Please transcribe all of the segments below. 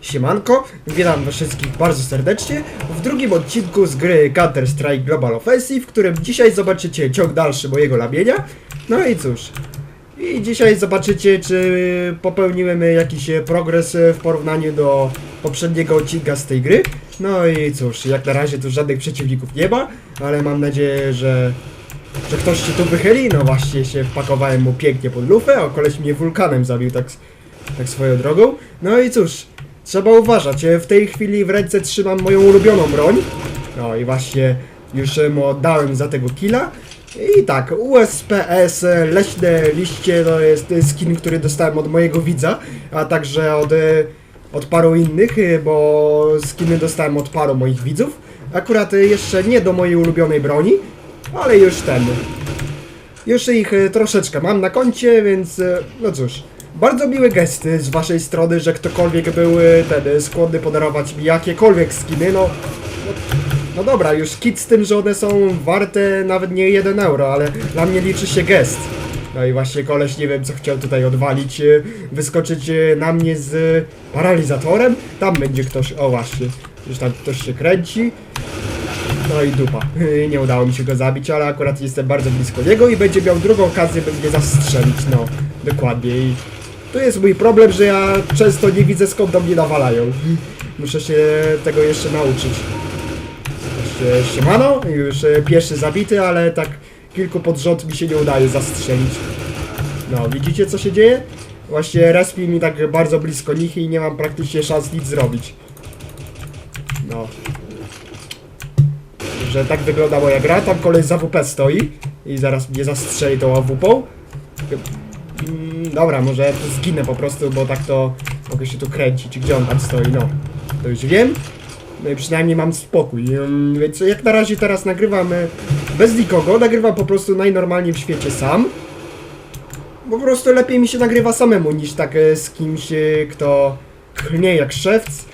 Siemanko, witam was wszystkich bardzo serdecznie w drugim odcinku z gry Counter-Strike Global Offensive, w którym dzisiaj zobaczycie ciąg dalszy mojego lamienia. No i cóż, i dzisiaj zobaczycie, czy popełniłem jakiś progres w porównaniu do poprzedniego odcinka z tej gry. No i cóż, jak na razie tu żadnych przeciwników nie ma, ale mam nadzieję, że że ktoś się tu wychyli, no właśnie się wpakowałem mu pięknie pod lufę, o koleś mnie wulkanem zabił tak, tak swoją drogą. No i cóż, trzeba uważać, w tej chwili w ręce trzymam moją ulubioną broń. No i właśnie już mu oddałem za tego killa. I tak, USPS, leśne liście to jest skin, który dostałem od mojego widza, a także od, e, od paru innych, e, bo skiny dostałem od paru moich widzów. Akurat jeszcze nie do mojej ulubionej broni, ale już ten. Już ich e, troszeczkę mam na koncie, więc no cóż. Bardzo miły gest e, z waszej strony, że ktokolwiek był e, ten e, skłonny podarować mi jakiekolwiek skiny, no, no. No dobra, już kit z tym, że one są warte nawet nie 1 euro, ale dla mnie liczy się gest. No i właśnie koleś nie wiem co chciał tutaj odwalić, e, wyskoczyć na mnie z paralizatorem. Tam będzie ktoś, o właśnie, już tam ktoś się kręci. No i dupa. Nie udało mi się go zabić, ale akurat jestem bardzo blisko niego i będzie miał drugą okazję, by mnie zastrzelić. No, dokładnie. I tu jest mój problem, że ja często nie widzę skąd do mnie nawalają. Muszę się tego jeszcze nauczyć. Jeszcze siemano, już e, pierwszy zabity, ale tak kilku pod rząd mi się nie udaje zastrzelić. No, widzicie co się dzieje? Właśnie respi mi tak bardzo blisko nich i nie mam praktycznie szans nic zrobić. No, że tak wygląda moja gra. Tam koleś z AWP stoi i zaraz mnie zastrzeli tą AWP. Mm, dobra, może zginę po prostu, bo tak to mogę się tu kręcić. Gdzie on tam stoi? No, to już wiem. No i przynajmniej mam spokój. Więc jak na razie teraz nagrywam e, bez nikogo, nagrywam po prostu najnormalniej w świecie sam. Po prostu lepiej mi się nagrywa samemu niż tak e, z kimś, e, kto klnie jak szewc.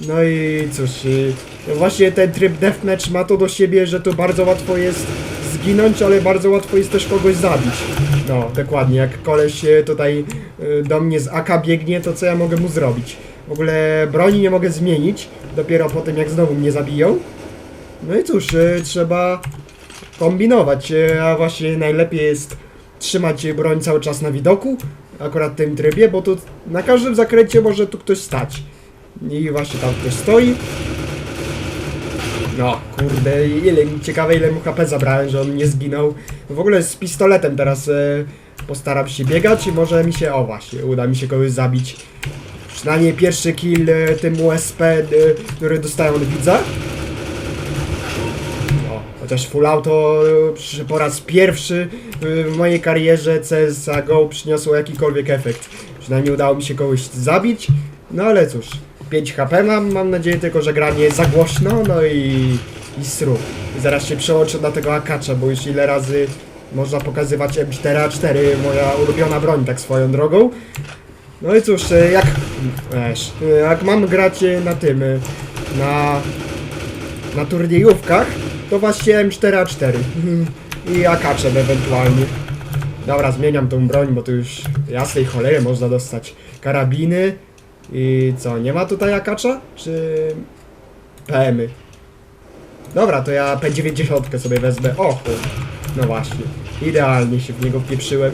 No i cóż, y, właśnie ten tryb deathmatch ma to do siebie, że tu bardzo łatwo jest zginąć, ale bardzo łatwo jest też kogoś zabić. No, dokładnie, jak koleś y, tutaj y, do mnie z AK biegnie, to co ja mogę mu zrobić? W ogóle broni nie mogę zmienić, dopiero po tym jak znowu mnie zabiją. No i cóż, y, trzeba kombinować, a właśnie najlepiej jest trzymać broń cały czas na widoku, akurat w tym trybie, bo tu na każdym zakręcie może tu ktoś stać. I właśnie tam ktoś stoi. No, kurde, ile, ciekawe ile mu HP zabrałem, że on nie zginął. W ogóle z pistoletem teraz e, postaram się biegać i może mi się, o właśnie, uda mi się kogoś zabić. Przynajmniej pierwszy kill e, tym USP, e, który dostałem od widza. No, chociaż full auto po raz pierwszy w mojej karierze CSGO przyniosło jakikolwiek efekt. Przynajmniej udało mi się kogoś zabić. No ale cóż, 5 HP mam, mam nadzieję tylko, że gra nie jest za głośno, no i, i sru. Zaraz się przełączę na tego akacza, bo już ile razy można pokazywać M4A4, moja ulubiona broń, tak swoją drogą. No i cóż, e, jak, wiesz, e, jak mam grać e, na tym, e, na, na turniejówkach, to właśnie M4A4 i akaczem ewentualnie. Dobra, zmieniam tą broń, bo tu już jasnej cholery można dostać karabiny. I co, nie ma tutaj akacza? Czy PM-y? Dobra, to ja P90 sobie wezmę. O, no właśnie. Idealnie się w niego wpieprzyłem.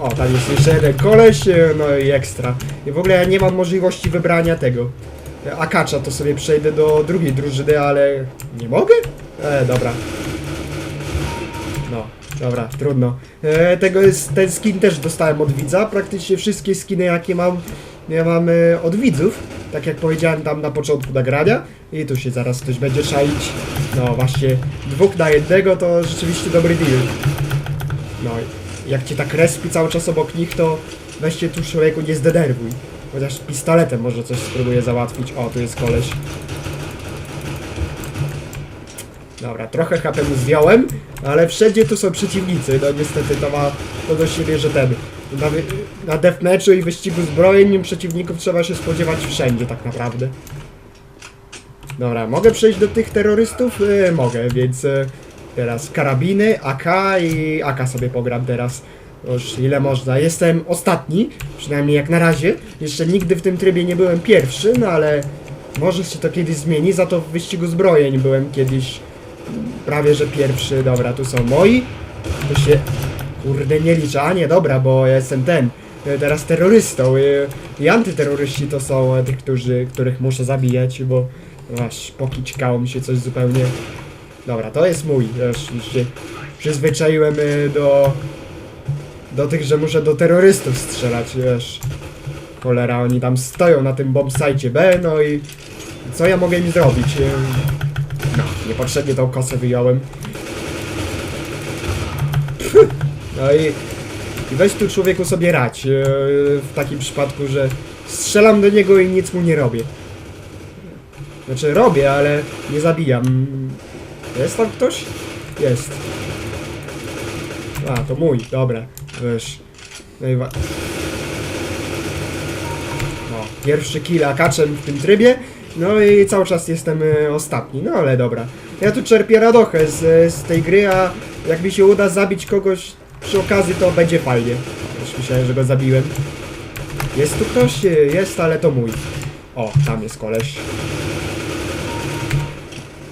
O, tam jest jeszcze jeden koleś, e, no i ekstra. I w ogóle ja nie mam możliwości wybrania tego. Akacza, to sobie przejdę do drugiej drużyny, ale nie mogę? E, dobra. No, dobra, trudno. E, tego jest, ten skin też dostałem od widza. Praktycznie wszystkie skiny, jakie mam, ja mam e, od widzów. Tak jak powiedziałem tam na początku nagrania. I tu się zaraz ktoś będzie czaić. No właśnie, dwóch na jednego to rzeczywiście dobry deal. No, jak cię tak respi cały czas obok nich, to weź się tu człowieku nie zdenerwuj. Chociaż pistoletem może coś spróbuję załatwić. O, tu jest koleś. Dobra, trochę HP mu zdjąłem, ale wszędzie tu są przeciwnicy. No niestety to ma to do siebie, że ten. Na, na i wyścigu zbrojeń przeciwników trzeba się spodziewać wszędzie tak naprawdę. Dobra, mogę przejść do tych terrorystów? E, mogę, więc e, teraz karabiny, AK i AK sobie pogram teraz. Już ile można. Jestem ostatni, przynajmniej jak na razie. Jeszcze nigdy w tym trybie nie byłem pierwszy, no ale może się to kiedyś zmieni. Za to w wyścigu zbrojeń byłem kiedyś prawie że pierwszy. Dobra, tu są moi. To się kurde nie liczy. A nie, dobra, bo ja jestem ten. e, Teraz terrorystą. e, I antyterroryści to są e, tych, którzy, których muszę zabijać, bo aż pokićkało mi się coś zupełnie. Dobra, to jest mój. Już, już się przyzwyczaiłem do do tych, że muszę do terrorystów strzelać, wiesz. Cholera, oni tam stoją na tym bombsite B, no i co ja mogę im zrobić? No, niepotrzebnie tą kosę wyjąłem. No i, i weź tu człowieku sobie rać yy, w takim przypadku, że strzelam do niego i nic mu nie robię. Znaczy robię, ale nie zabijam. Jest tam ktoś? Jest. A, to mój, dobra. Wiesz. No i No, pierwszy kill akaczem w tym trybie. No i cały czas jestem y, ostatni, no ale dobra. Ja tu czerpię radochę z, z tej gry, a jak mi się uda zabić kogoś przy okazji, to będzie fajnie. Już myślałem, że go zabiłem. Jest tu ktoś? Jest, ale to mój. O, tam jest koleś.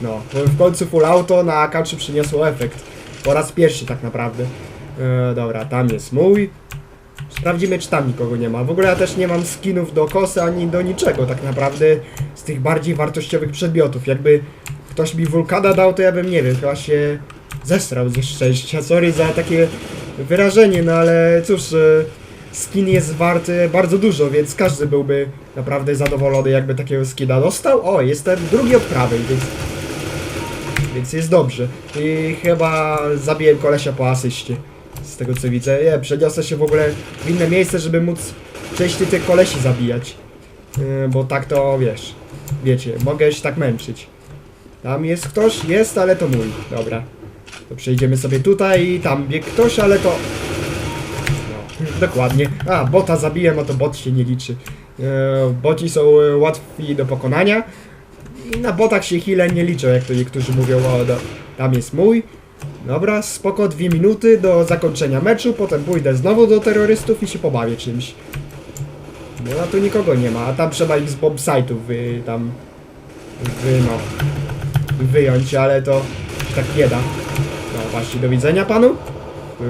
No, w końcu full auto na AK3 przyniosło efekt. Po raz pierwszy tak naprawdę. E, dobra, tam jest mój. Sprawdzimy, czy tam nikogo nie ma. W ogóle ja też nie mam skinów do kosy ani do niczego tak naprawdę z tych bardziej wartościowych przedmiotów. Jakby ktoś mi wulkana dał, to ja bym nie wiem, chyba się zesrał ze szczęścia. Sorry za takie wyrażenie, no ale cóż, e, skin jest warty bardzo dużo, więc każdy byłby naprawdę zadowolony, jakby takiego skina dostał. O, jestem drugi od prawej, więc więc jest dobrze. I chyba zabiłem kolesia po asyście. Z tego co widzę. Nie, przeniosę się w ogóle w inne miejsce, żeby móc częściej tych kolesi zabijać. Yy, bo tak to wiesz. Wiecie, mogę się tak męczyć. Tam jest ktoś? Jest, ale to mój. Dobra. To przejdziemy sobie tutaj i tam biegł ktoś, ale to... No, dokładnie. A, bota zabiłem, a to bot się nie liczy. Yy, boci są yy, łatwi do pokonania. I na botach się heale nie liczą, jak to niektórzy mówią, o, do, tam jest mój. Dobra, spoko, dwie minuty do zakończenia meczu, potem pójdę znowu do terrorystów i się pobawię czymś. No a tu nikogo nie ma, a tam trzeba ich z bombsite'ów wy, tam, wy, no, wyjąć, ale to tak nie da. Właśnie, do widzenia panu.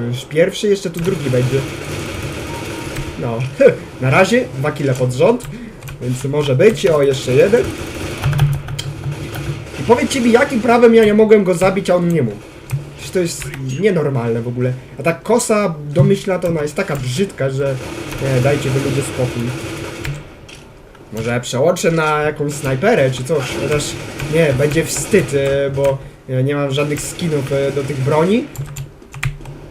Już pierwszy, jeszcze tu drugi będzie. No, na razie, dwa kile pod rząd, więc może być, o, jeszcze jeden. I powiedzcie mi, jakim prawem ja nie mogłem go zabić, a on nie mógł. Przecież to jest nienormalne w ogóle. A ta kosa domyślna to ona jest taka brzydka, że nie, dajcie wy ludzie spokój. Może przełączę na jakąś snajperę czy coś, chociaż nie, będzie wstyd, e, bo ja nie mam żadnych skinów e, do tych broni.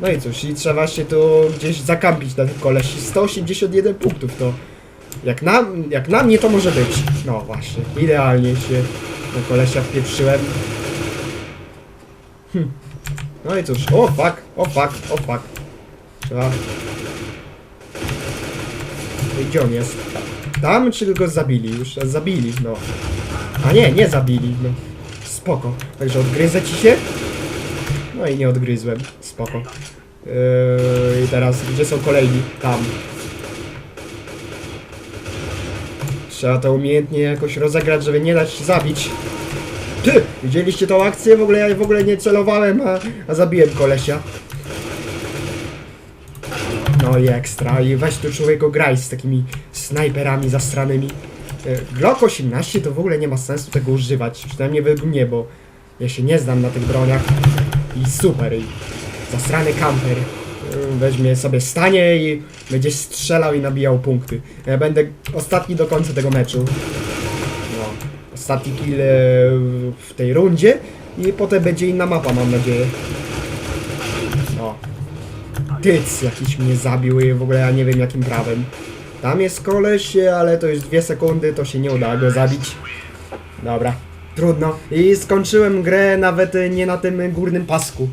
No i cóż, i trzeba się tu gdzieś zakampić na tych kolesi. 181 punktów to jak na, jak na mnie to może być. No właśnie, idealnie się do kolesia wpieprzyłem. Hm. No i cóż, o fuck, o fuck, o fuck. Trzeba... Gdzie on jest? Tam czy go zabili? Już zabili, no. A nie, nie zabili, no. Spoko. Także odgryzę ci się? No i nie odgryzłem. Spoko. Yy, I teraz, gdzie są kolejni? Tam. Trzeba to umiejętnie jakoś rozegrać, żeby nie dać się zabić. Ty! Widzieliście tą akcję? W ogóle ja w ogóle nie celowałem, a, a zabiłem kolesia. No i ekstra. I weź tu człowieku graj z takimi snajperami zastranymi. E, Glock 18 to w ogóle nie ma sensu tego używać. Przynajmniej według mnie, bo ja się nie znam na tych broniach. I super. I zastrany kamper. e, Weźmie sobie stanie i będzie strzelał i nabijał punkty. Ja będę ostatni do końca tego meczu. No, ostatni kill e, w tej rundzie i potem będzie inna mapa, mam nadzieję. No. Tyc jakiś mnie zabił i w ogóle ja nie wiem jakim prawem. Tam jest koleś, ale to już dwie sekundy, to się nie uda go zabić. Dobra, trudno. I skończyłem grę nawet nie na tym górnym pasku.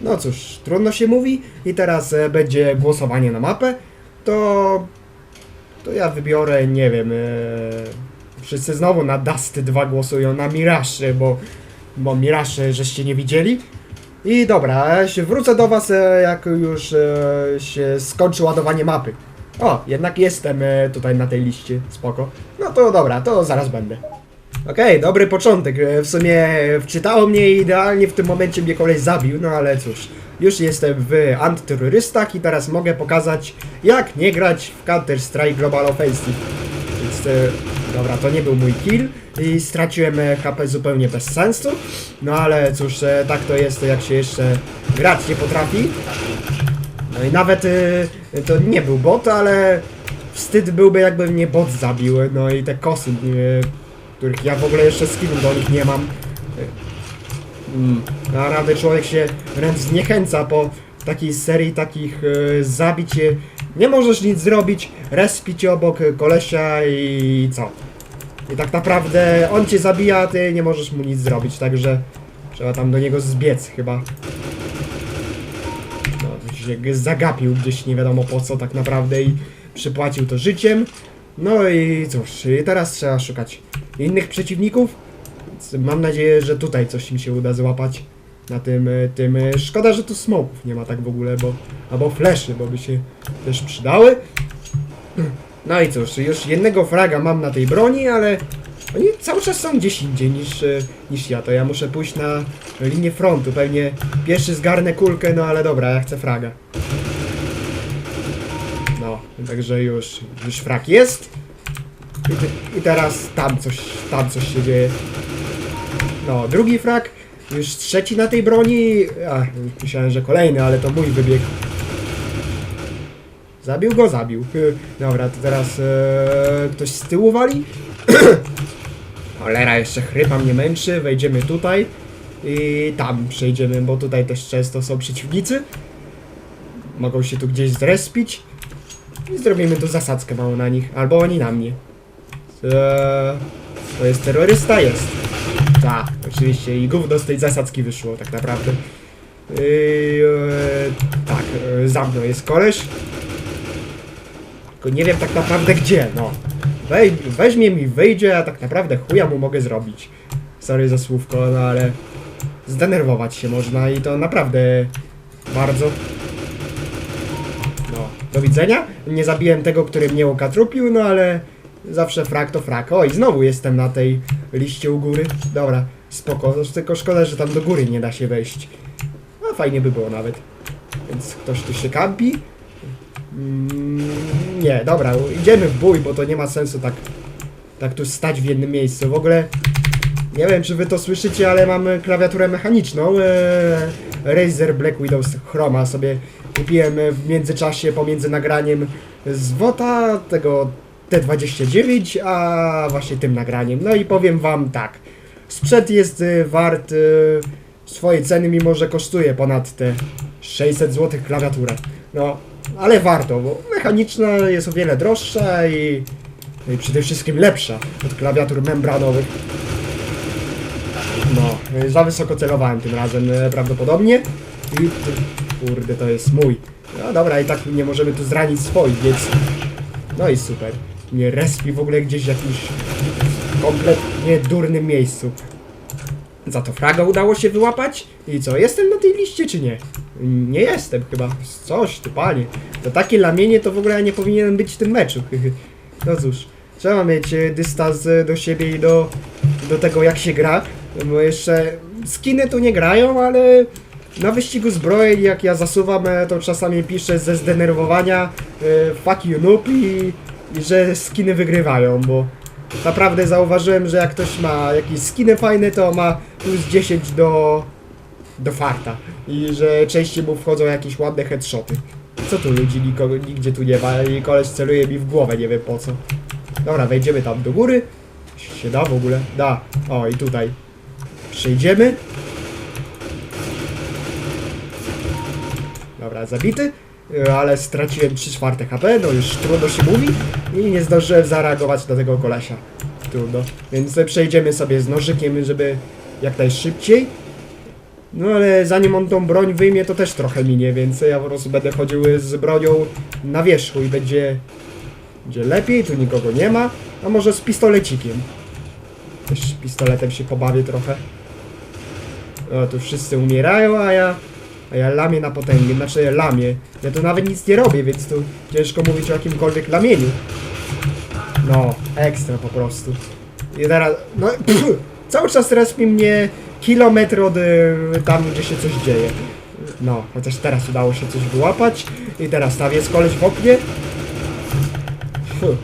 No cóż, trudno się mówi i teraz e, będzie głosowanie na mapę. To... To ja wybiorę, nie wiem... E, wszyscy znowu na Dusty 2 głosują, na Mirage, bo... Bo Mirage żeście nie widzieli. I dobra, wrócę do was, e, jak już się skończy ładowanie mapy. O, jednak jestem e, tutaj na tej liście, spoko. No to dobra, to zaraz będę. Okej, dobry początek. E, W sumie wczytało mnie idealnie w tym momencie mnie koleś zabił, no ale cóż. Już jestem w antyterrorystach i teraz mogę pokazać, jak nie grać w Counter-Strike Global Offensive. Więc, e, dobra, to nie był mój kill i straciłem e, HP zupełnie bez sensu. No ale cóż, e, tak to jest, jak się jeszcze grać nie potrafi. No i nawet e, to nie był bot, ale wstyd byłby jakby mnie bot zabił. No i te kosy, e, których ja w ogóle jeszcze skinów do nich nie mam. Mm, Naprawdę człowiek się wręcz zniechęca po takiej serii takich e, zabić. Nie możesz nic zrobić, respić obok kolesia i co? I tak naprawdę on cię zabija, a ty nie możesz mu nic zrobić, także trzeba tam do niego zbiec chyba. G- zagapił gdzieś nie wiadomo po co tak naprawdę i przypłacił to życiem. No i cóż, teraz trzeba szukać innych przeciwników. Mam nadzieję, że tutaj coś mi się uda złapać. Na tym, e, tym. e, Szkoda, że tu smoków nie ma tak w ogóle, bo. Albo fleszy, bo by się też przydały. No i cóż, już jednego fraga mam na tej broni, ale oni cały czas są gdzieś indziej niż, e, niż ja. To ja muszę pójść na linię frontu. Pewnie pierwszy zgarnę kulkę, no ale dobra, ja chcę fraga. No, także już, już frag jest. I, I teraz tam coś, tam coś się dzieje. No, drugi frak, już trzeci na tej broni. A, myślałem, że kolejny, ale to mój wybieg. Zabił go, zabił. Dobra, to teraz e, ktoś z tyłu wali. Cholera, jeszcze chrypa mnie męczy. Wejdziemy tutaj i tam przejdziemy, bo tutaj też często są przeciwnicy. Mogą się tu gdzieś zrespić. I zrobimy tu zasadzkę małą na nich, albo oni na mnie. Eee, to jest terrorysta? Jest. Tak, oczywiście. I gówno z tej zasadzki wyszło, tak naprawdę. Yy, tak, e, za mną jest koleś. Tylko nie wiem tak naprawdę gdzie, no. Wej, weźmie mi, wyjdzie, a tak naprawdę chuja mu mogę zrobić. Sorry za słówko, no ale... Zdenerwować się można i to naprawdę bardzo. No, do widzenia. Nie zabiłem tego, który mnie okatrupił, no ale zawsze frak to frak. Oj, znowu jestem na tej liście u góry. Dobra, spoko. Tylko szkoda, że tam do góry nie da się wejść. No fajnie by było nawet. Więc ktoś tu się kampi. Mm, nie, dobra, idziemy w bój, bo to nie ma sensu tak, tak tu stać w jednym miejscu. W ogóle nie wiem, czy wy to słyszycie, ale mamy klawiaturę mechaniczną. Eee, Razer Black Widow Chroma sobie kupiłem w międzyczasie pomiędzy nagraniem z WOTA tego T29, a właśnie tym nagraniem. No i powiem wam tak. Sprzęt jest e, wart e, swojej ceny, mimo że kosztuje ponad te 600 zł klawiaturę. No, ale warto, bo mechaniczna jest o wiele droższa i, i przede wszystkim lepsza od klawiatur membranowych. No, za wysoko celowałem tym razem y, prawdopodobnie. I kurde, to jest mój. No dobra, i tak nie możemy tu zranić swoich, więc... No i super. Nie respi w ogóle gdzieś w jakimś kompletnie durnym miejscu. Za to fraga udało się wyłapać? I co, jestem na tej liście czy nie? Nie jestem chyba. Coś ty panie. To takie lamienie to w ogóle ja nie powinienem być w tym meczu. No cóż, trzeba mieć e, dystans e, do siebie i do, do tego jak się gra. Bo jeszcze skiny tu nie grają, ale na wyścigu zbrojeń jak ja zasuwam e, to czasami piszę ze zdenerwowania fuck you noob i, i że skiny wygrywają, bo naprawdę zauważyłem, że jak ktoś ma jakieś skiny fajne, to ma plus 10 do, do farta. I że częściej mu wchodzą jakieś ładne headshoty. Co tu ludzi nikogo, nigdzie tu nie ma i koleś celuje mi w głowę, nie wiem po co. Dobra, wejdziemy tam do góry. Się da w ogóle? Da. O, i tutaj. Przejdziemy. Dobra, zabity. Y, Ale straciłem 3 czwarte HP, no już trudno się mówi. I nie zdążyłem zareagować na tego kolesia. Trudno. Więc przejdziemy sobie z nożykiem, żeby jak najszybciej. No ale zanim on tą broń wyjmie, to też trochę minie, więc ja po prostu będę chodził z bronią na wierzchu i będzie, będzie lepiej, tu nikogo nie ma. A może z pistolecikiem. Też pistoletem się pobawię trochę. O, tu wszyscy umierają, a ja... A ja lamię na potęgę, znaczy ja lamię. Ja tu nawet nic nie robię, więc tu ciężko mówić o jakimkolwiek lamieniu. No, ekstra po prostu. I teraz, no, pff, cały czas respi mnie kilometr od y, tam, gdzie się coś dzieje. No, chociaż teraz udało się coś wyłapać. I teraz tam jest koleś w oknie. Fuh.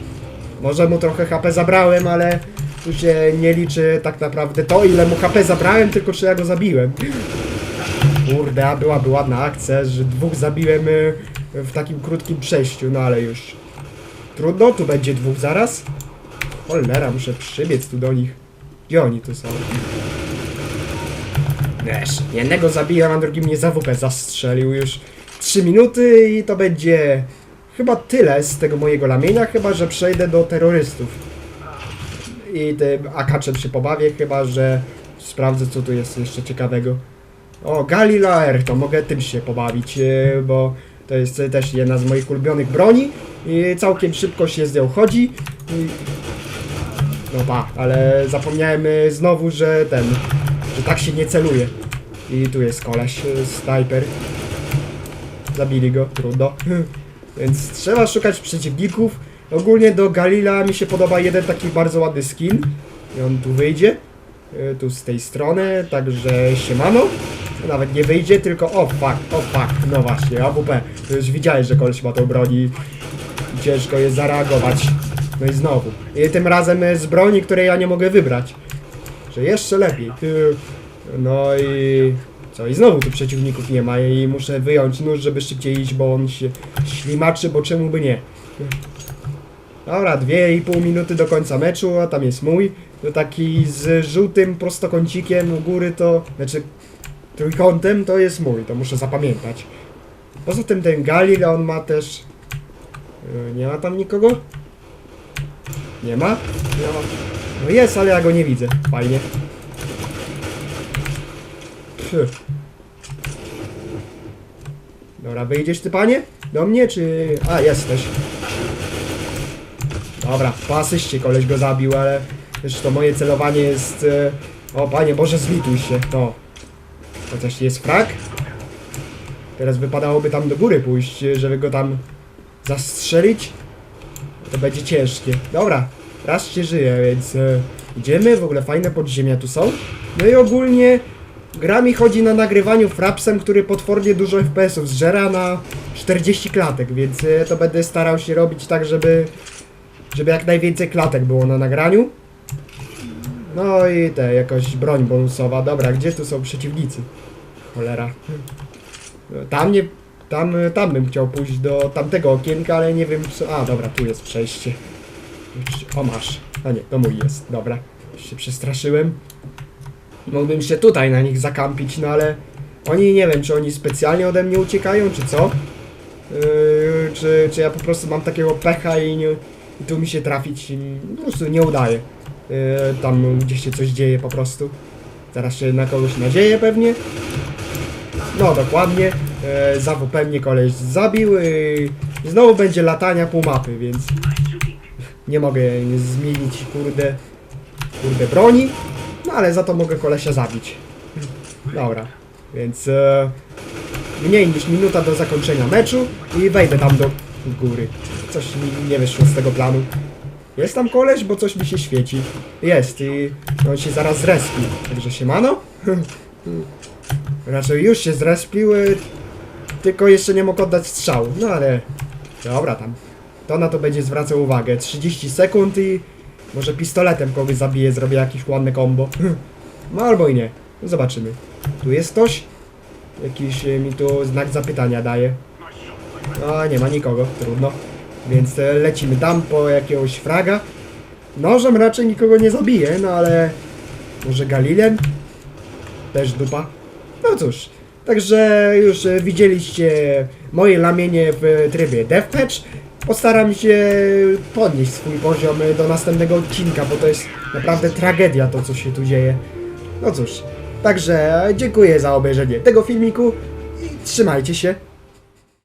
Może mu trochę HP zabrałem, ale tu się nie liczy tak naprawdę to, ile mu HP zabrałem, tylko czy ja go zabiłem. Kurde, a byłaby ładna akcja, że dwóch zabiłem y, w takim krótkim przejściu, no ale już trudno, tu będzie dwóch zaraz. Cholera, muszę przybiec tu do nich. Gdzie oni tu są? Wiesz, jednego zabiłem, a drugim mnie za WP zastrzelił już 3 minuty i to będzie chyba tyle z tego mojego lamienia, chyba że przejdę do terrorystów. I tym akaczem się pobawię, chyba że sprawdzę co tu jest jeszcze ciekawego. O, Galilaer, to mogę tym się pobawić, e, bo to jest też jedna z moich ulubionych broni i całkiem szybko się z nią chodzi. No pa, ale zapomniałem e, znowu, że ten, że tak się nie celuje. I tu jest koleś, e, snajper. Zabili go, trudno. Więc trzeba szukać przeciwników. Ogólnie do Galila mi się podoba jeden taki bardzo ładny skin. I on tu wyjdzie. Tu z tej strony, także siemano. Nawet nie wyjdzie, tylko o fuck, o fuck. No właśnie, AWP. To już widziałeś, że koleś ma tą broń i ciężko jest zareagować. No i znowu. I tym razem e, z broni, której ja nie mogę wybrać. Że jeszcze lepiej. No i... Co? I znowu tu przeciwników nie ma i muszę wyjąć nóż, żeby szybciej iść, bo on się ślimaczy, bo czemu by nie. Dobra, dwie i pół minuty do końca meczu, a tam jest mój. To taki z żółtym prostokącikiem u góry to... Znaczy trójkątem to jest mój, to muszę zapamiętać. Poza tym ten Galil, on ma też... Yy, Nie ma tam nikogo? Nie ma? Nie ma. No jest, ale ja go nie widzę. Fajnie. Pff. Dobra, wyjdziesz ty panie? Do mnie czy... A, jesteś. Dobra, po asyście koleś go zabił, ale... Wiesz, to moje celowanie jest... e, O panie Boże, zlituj się. No. Chociaż jest frak. Teraz wypadałoby tam do góry pójść, żeby go tam zastrzelić. To będzie ciężkie. Dobra, raz się żyje, więc e, idziemy. W ogóle fajne podziemia tu są. No i ogólnie gra mi chodzi na nagrywaniu frapsem, który potwornie dużo FPS-ów zżera na 40 klatek, więc e, to będę starał się robić tak, żeby żeby jak najwięcej klatek było na nagraniu. No i te, jakaś broń bonusowa. Dobra, gdzie tu są przeciwnicy? Cholera. Tam nie... Tam, tam bym chciał pójść do tamtego okienka, ale nie wiem co... A, dobra, tu jest przejście. O, masz. A nie, to mój jest. Dobra. Już się przestraszyłem. Mógłbym się tutaj na nich zakampić, no ale... Oni, nie wiem, czy oni specjalnie ode mnie uciekają, czy co? Yy, czy, czy ja po prostu mam takiego pecha i, nie, i tu mi się trafić po prostu nie udaje. Yy, tam gdzieś się coś dzieje po prostu. Teraz się na kogoś nadzieję pewnie. No dokładnie. Zawu pewnie koleś zabił. I znowu będzie latania pół mapy, więc nie mogę zmienić kurde, kurde broni. No ale za to mogę kolesia zabić. Dobra, więc e, mniej niż minuta do zakończenia meczu i wejdę tam do góry. Coś mi nie wyszło z tego planu. Jest tam koleś, bo coś mi się świeci. Jest i on się zaraz zrespi. Także siemano. Raczej już się zrespił, y, tylko jeszcze nie mógł oddać strzału. No ale dobra tam. To na to będzie zwracał uwagę. 30 sekund i może pistoletem kogoś zabiję, zrobię jakieś ładne combo. No albo i nie. Zobaczymy. Tu jest ktoś? Jakiś e, mi tu znak zapytania daje. A nie ma nikogo, trudno. Więc e, lecimy tam po jakiegoś fraga. Nożem raczej nikogo nie zabije, no ale może Galilem? Też dupa. No cóż, także już e, widzieliście moje lamienie w trybie Deathmatch. Postaram się podnieść swój poziom do następnego odcinka, bo to jest naprawdę tragedia to, co się tu dzieje. No cóż, także dziękuję za obejrzenie tego filmiku i trzymajcie się.